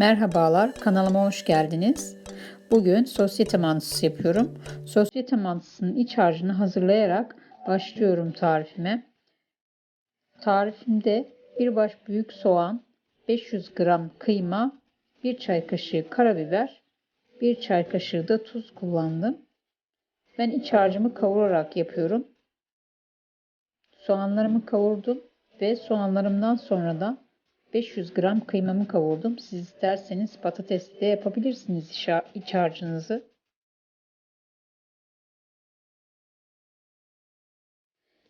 Merhabalar, kanalıma hoş geldiniz. Bugün sosyete mantısı yapıyorum. Sosyete mantısının iç harcını hazırlayarak başlıyorum tarifime. Tarifimde bir baş büyük soğan, 500 gram kıyma, 1 çay kaşığı karabiber, 1 çay kaşığı da tuz kullandım. Ben iç harcımı kavurarak yapıyorum. Soğanlarımı kavurdum ve soğanlarımdan sonra da 500 gram kıymamı kavurdum. Siz isterseniz patatesli de yapabilirsiniz iç harcınızı.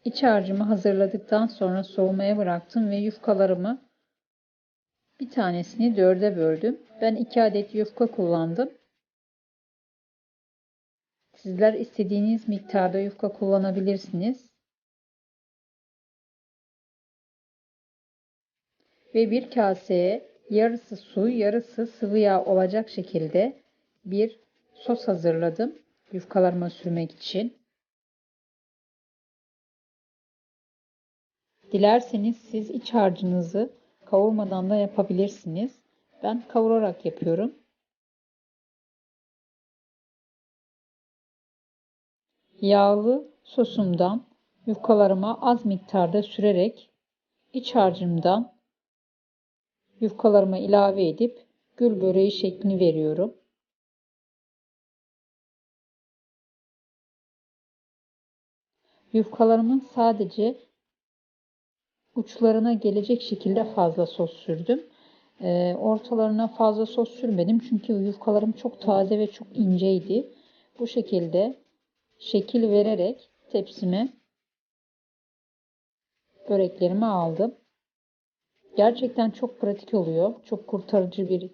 İç harcımı hazırladıktan sonra soğumaya bıraktım ve yufkalarımı bir tanesini dörde böldüm. Ben iki adet yufka kullandım. Sizler istediğiniz miktarda yufka kullanabilirsiniz. Ve bir kaseye yarısı su, yarısı sıvı yağ olacak şekilde bir sos hazırladım yufkalarıma sürmek için. Dilerseniz siz iç harcınızı kavurmadan da yapabilirsiniz. Ben kavurarak yapıyorum. Yağlı sosumdan yufkalarıma az miktarda sürerek iç harcımdan yufkalarıma ilave edip gül böreği şeklini veriyorum. Yufkalarımın sadece uçlarına gelecek şekilde fazla sos sürdüm. E, ortalarına fazla sos sürmedim çünkü yufkalarım çok taze ve çok inceydi. Bu şekilde şekil vererek tepsime böreklerimi aldım. Gerçekten çok pratik oluyor. Çok kurtarıcı bir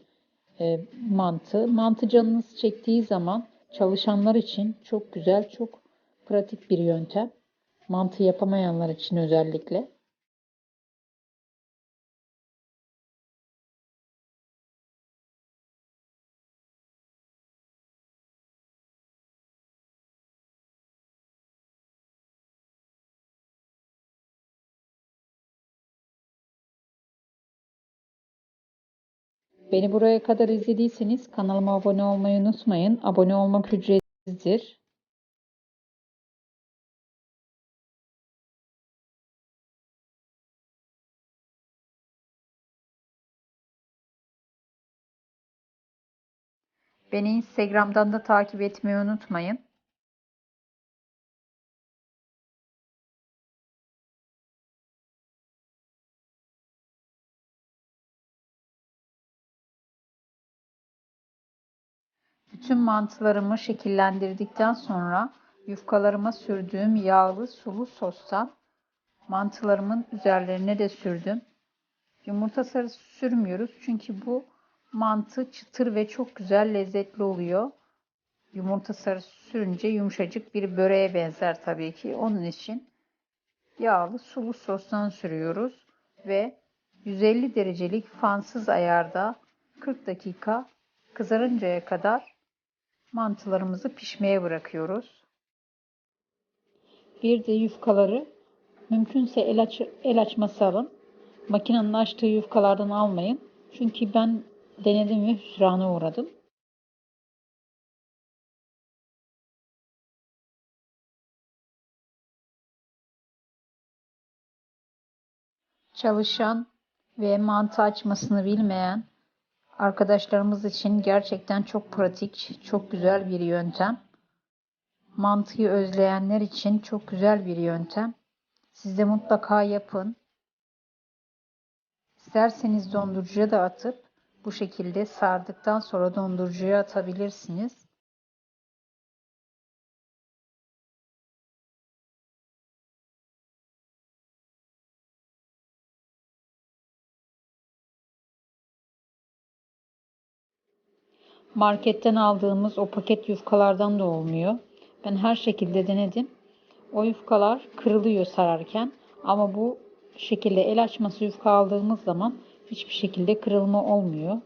e, mantı. Mantı canınız çektiği zaman çalışanlar için çok güzel, çok pratik bir yöntem. Mantı yapamayanlar için özellikle. Beni buraya kadar izlediyseniz kanalıma abone olmayı unutmayın. Abone olmak ücretsizdir. Beni Instagram'dan da takip etmeyi unutmayın. Bütün mantılarımı şekillendirdikten sonra yufkalarıma sürdüğüm yağlı sulu sostan mantılarımın üzerlerine de sürdüm. Yumurta sarısı sürmüyoruz çünkü bu mantı çıtır ve çok güzel lezzetli oluyor. Yumurta sarısı sürünce yumuşacık bir böreğe benzer tabii ki. Onun için yağlı sulu sostan sürüyoruz ve 150 derecelik fansız ayarda 40 dakika kızarıncaya kadar mantılarımızı pişmeye bırakıyoruz. Bir de yufkaları mümkünse el, aç el açması alın. Makinenin açtığı yufkalardan almayın. Çünkü ben denedim ve hüsrana uğradım. Çalışan ve mantı açmasını bilmeyen Arkadaşlarımız için gerçekten çok pratik, çok güzel bir yöntem. Mantıyı özleyenler için çok güzel bir yöntem. Siz de mutlaka yapın. İsterseniz dondurucuya da atıp bu şekilde sardıktan sonra dondurucuya atabilirsiniz. Marketten aldığımız o paket yufkalardan da olmuyor. Ben her şekilde denedim. O yufkalar kırılıyor sararken ama bu şekilde el açması yufka aldığımız zaman hiçbir şekilde kırılma olmuyor.